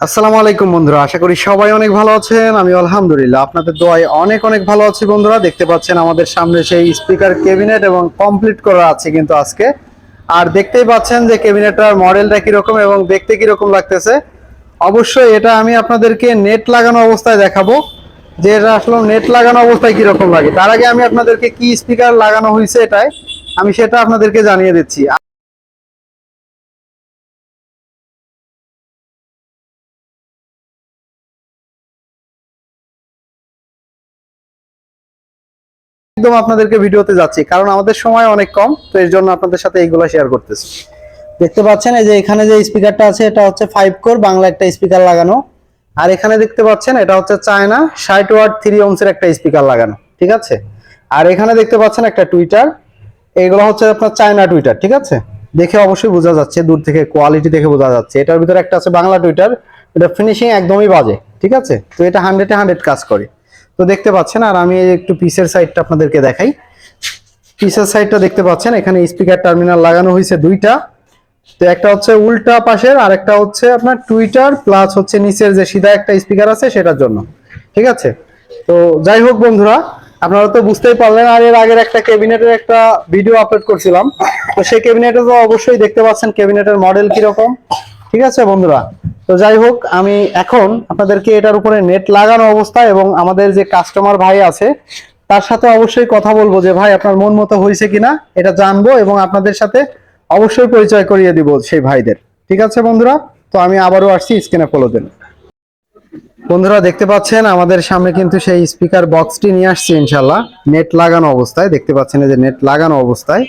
আসসালামু আলাইকুম বন্ধুরা, আশা করি সবাই অনেক ভালো আছেন। আমি আলহামদুলিল্লাহ আপনাদের দোয়ায় অনেক অনেক ভালো আছি বন্ধুরা। দেখতে পাচ্ছেন আমাদের সামনে সেই স্পিকার ক্যাবিনেট এবং কমপ্লিট করা আছে কিন্তু আজকে। আর দেখতেই পাচ্ছেন যে ক্যাবিনেটটার মডেলটা কীরকম এবং দেখতে কীরকম লাগতেছে। অবশ্যই এটা আমি আপনাদেরকে নেট লাগানো অবস্থায় দেখাবো যে এটা আসলে নেট লাগানো অবস্থায় কীরকম লাগে। তার আগে আমি আপনাদেরকে কি স্পিকার লাগানো হয়েছে এটাই আমি সেটা আপনাদেরকে জানিয়ে দিচ্ছি। একদম আপনাদেরকে ভিডিওতে যাচ্ছি কারণ আমাদের সময় অনেক কম তো এর জন্য আপনাদের সাথে এইগুলো শেয়ার করতেছি। দেখতে পাচ্ছেন এই যে এখানে যে স্পিকারটা আছে এটা হচ্ছে ফাইভ কোর বাংলা একটা স্পিকার লাগানো। আর এখানে দেখতে পাচ্ছেন এটা হচ্ছে চায়না ষাট ওয়াট থ্রি ওমসের একটা স্পিকার লাগানো ঠিক আছে? আর এখানে দেখতে পাচ্ছেন একটা টুইটার এগুলো হচ্ছে আপনার চায়না টুইটার ঠিক আছে? দেখে অবশ্যই বোঝা যাচ্ছে দূর থেকে কোয়ালিটি দেখে বোঝা যাচ্ছে। এটার ভিতরে একটা আছে বাংলা টুইটার এটা ফিনিশিং একদমই বাজে ঠিক আছে? তো এটা হান্ড্রেডে হান্ড্রেড কাজ করে। তো দেখতে পাচ্ছেন, আর আমি একটু পিসের সাইডটা আপনাদেরকে দেখাই। পিসের সাইডটা দেখতে পাচ্ছেন, এখানে স্পিকার টার্মিনাল লাগানো হয়েছে দুইটা। তো একটা হচ্ছে উল্টা পাশের, আর একটা হচ্ছে আপনার টুইটার প্লাস হচ্ছে নিচের যে সিধা একটা স্পিকার আছে, সেটার জন্য। ঠিক আছে? তো যাই হোক বন্ধুরা, আপনারা তো বুঝতেই পারলেন, আর এর আগের একটা ক্যাবিনেটের একটা ভিডিও আপলোড করছিলাম। তো সেই ক্যাবিনেটে তো অবশ্যই দেখতে পাচ্ছেন, ক্যাবিনেটের মডেল কীরকম। ঠিক আছে বন্ধুরা? তো যাই হোক, আমি এখন আপনাদেরকে এটার উপরে নেট লাগানো অবস্থা এবং আমাদের যে কাস্টমার ভাই আছে, তার সাথে অবশ্যই কথা বলব যে, ভাই, আপনার মন মতো হয়েছে কিনা এটা জানব এবং আপনাদের সাথে অবশ্যই পরিচয় করিয়ে দিব সেই ভাইদের। ঠিক আছে বন্ধুরা? তো আমি আবারও আসছি স্ক্রিনে ফলো দেন বন্ধুরা, দেখতে পাচ্ছেন আমাদের সামনে কিন্তু সেই স্পিকার বক্সটি নিয়ে আসছে ইনশাল্লাহ নেট লাগানো অবস্থায়, দেখতে পাচ্ছেন যে নেট লাগানো অবস্থায়।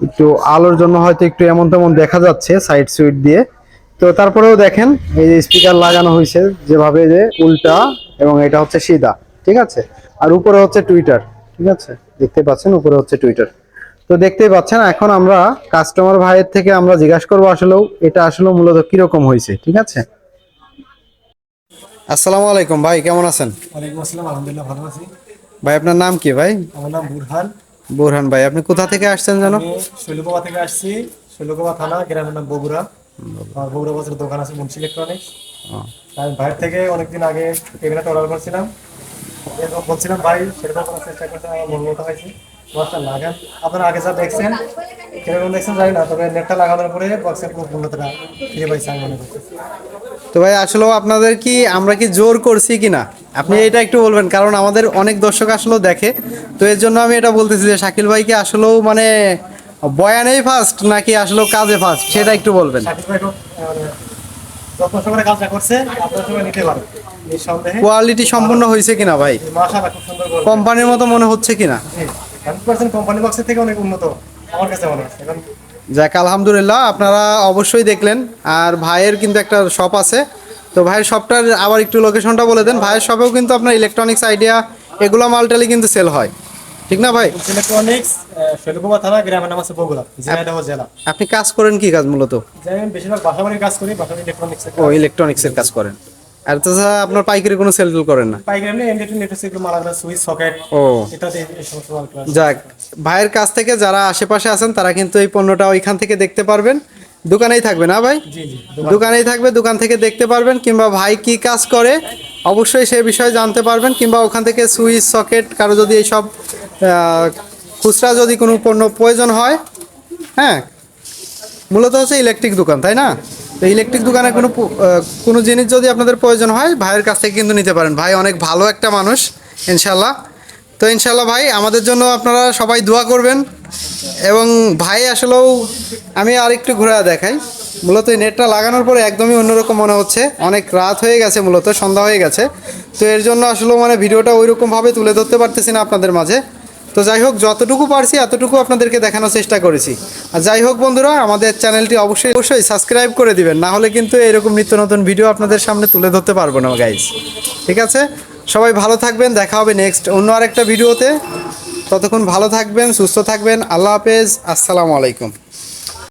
একটু আলোর জন্য হয়তো একটু এমন তেমন দেখা যাচ্ছে সাইড সুইট দিয়ে। তো তারপরেও দেখেন এই যে স্পিকার লাগানো হয়েছে যেভাবে যে উল্টা এবং এটা হচ্ছে সিধা ঠিক আছে? আর উপরে হচ্ছে টুইটার ঠিক আছে? দেখতে পাচ্ছেন উপরে হচ্ছে টুইটার তো দেখতেই পাচ্ছেন এখন আমরা কাস্টমার ভাইয়ের থেকে আমরা জিজ্ঞাসা করব আসলেও এটা আসলে মূলত কীরকম হয়েছে ঠিক আছে? আসসালামু আলাইকুম ভাই কেমন আছেন? ওয়ালাইকুম আসসালাম আলহামদুলিল্লাহ ভালো আছি। ভাই আপনার নাম কি ভাই? আমার নাম বুরহান। বোরহান ভাই আপনি কোথা থেকে আসছেন জানো? আমি শৈলকুপা থেকে আসছি শৈলকুপা থানা গ্রামের নাম বগুড়া। আমার বগুড়া বাজারের দোকান আছে মুন্সি ইলেকট্রনিক্স আমি বাইরে থেকে অনেকদিন আগে ক্যাবিনেট অর্ডার করছিলাম। বলছিলাম, ভাই সেরকম করার চেষ্টা করতে আমার মন হয়েছে বক্সটা লাগান। আপনারা আগে যা দেখছেন, কীরকম দেখছেন জানি না, তবে নেটটা লাগানোর পরে বক্সের খুব উন্নতটা ফিরে পাইছি আমি মনে করছি। তো ভাই, আসলেও আপনাদের কি, আমরা কি জোর করছি কিনা আপনি এটা একটু বলবেন, কারণ আমাদের অনেক দর্শক আসলেও দেখে। তো এর জন্য আমি এটা বলতেছি যে, শাকিল ভাইকে আসলেও মানে বয়ানেই ফার্স্ট নাকি আসলেও কাজে ফার্স্ট সেটা একটু বলবেন। শাকিব ভাই খুব আহ, যত্ন সহকারে কাজটা করছে আপনারা সবাই নিতে পারেন কোয়ালিটি সম্পূর্ণ হয়েছে কিনা ভাই? কোম্পানির মতো মনে হচ্ছে কিনা? কোম্পানি বক্সের থেকে অনেক উন্নত আমার কাছে মনে যাক আলহামদুলিল্লাহ আপনারা অবশ্যই দেখলেন। আর ভাইয়ের কিন্তু একটা শপ আছে। তো ভাইয়ের শপটার আবার একটু লোকেশনটা বলে দেন। ভাইয়ের শপেও কিন্তু আপনার ইলেকট্রনিক্স আইডিয়া এগুলো মালটালি কিন্তু সেল হয়। ঠিক না ভাই? ইলেকট্রনিক্স শৈলকুমা থানা গ্রামের নাম আছে বগুড়া ঝিনাইদহ জেলা। আপনি কাজ করেন কি কাজ মূলত? বেশিরভাগ বাসাবাড়ির কাজ করি বাসাবাড়ি ইলেকট্রনিক্স ও ইলেকট্রনিক্সের কাজ করেন। আর তাছাড়া আপনার পাইকারি কোনো সেল করেন না? পাইকারি এমনি মালাগুলো সুইচ সকেট ও। এটাতে মাল যাক ভাইয়ের কাছ থেকে যারা আশেপাশে আছেন তারা কিন্তু এই পণ্যটা ওইখান থেকে দেখতে পারবেন। দোকানেই থাকবে না ভাই? দোকানেই থাকবে দোকান থেকে দেখতে পারবেন কিংবা ভাই কি কাজ করে অবশ্যই সে বিষয়ে জানতে পারবেন কিংবা ওখান থেকে সুইচ সকেট কারও যদি এইসব খুচরা যদি কোনো পণ্য প্রয়োজন হয় হ্যাঁ মূলত হচ্ছে ইলেকট্রিক দোকান, তাই না? তো ইলেকট্রিক দোকানে কোনো কোনো জিনিস যদি আপনাদের প্রয়োজন হয়, ভাইয়ের কাছ থেকে কিন্তু নিতে পারেন। ভাই অনেক ভালো একটা মানুষ ইনশাল্লাহ তো ইনশাল্লাহ ভাই, আমাদের জন্য আপনারা সবাই দোয়া করবেন। এবং ভাই আসলেও আমি আরেকটু ঘুরে দেখাই। মূলত নেটটা লাগানোর পরে একদমই অন্যরকম মনে হচ্ছে। অনেক রাত হয়ে গেছে মূলত, সন্ধ্যা হয়ে গেছে। তো এর জন্য আসলে মানে ভিডিওটা ওইরকমভাবে তুলে ধরতে পারতেছি না আপনাদের মাঝে। তো যাই হোক, যতটুকু পারছি এতটুকু আপনাদেরকে দেখানোর চেষ্টা করেছি। আর যাই হোক বন্ধুরা, আমাদের চ্যানেলটি অবশ্যই অবশ্যই সাবস্ক্রাইব করে দিবেন, না হলে কিন্তু এরকম নিত্য নতুন ভিডিও আপনাদের সামনে তুলে ধরতে পারব না গাইজ ঠিক আছে? সবাই ভালো থাকবেন, দেখা হবে নেক্সট অন্য আরেকটা ভিডিওতে। ততক্ষণ ভালো থাকবেন, সুস্থ থাকবেন, আল্লাহ হাফেজ, আসসালামু আলাইকুম।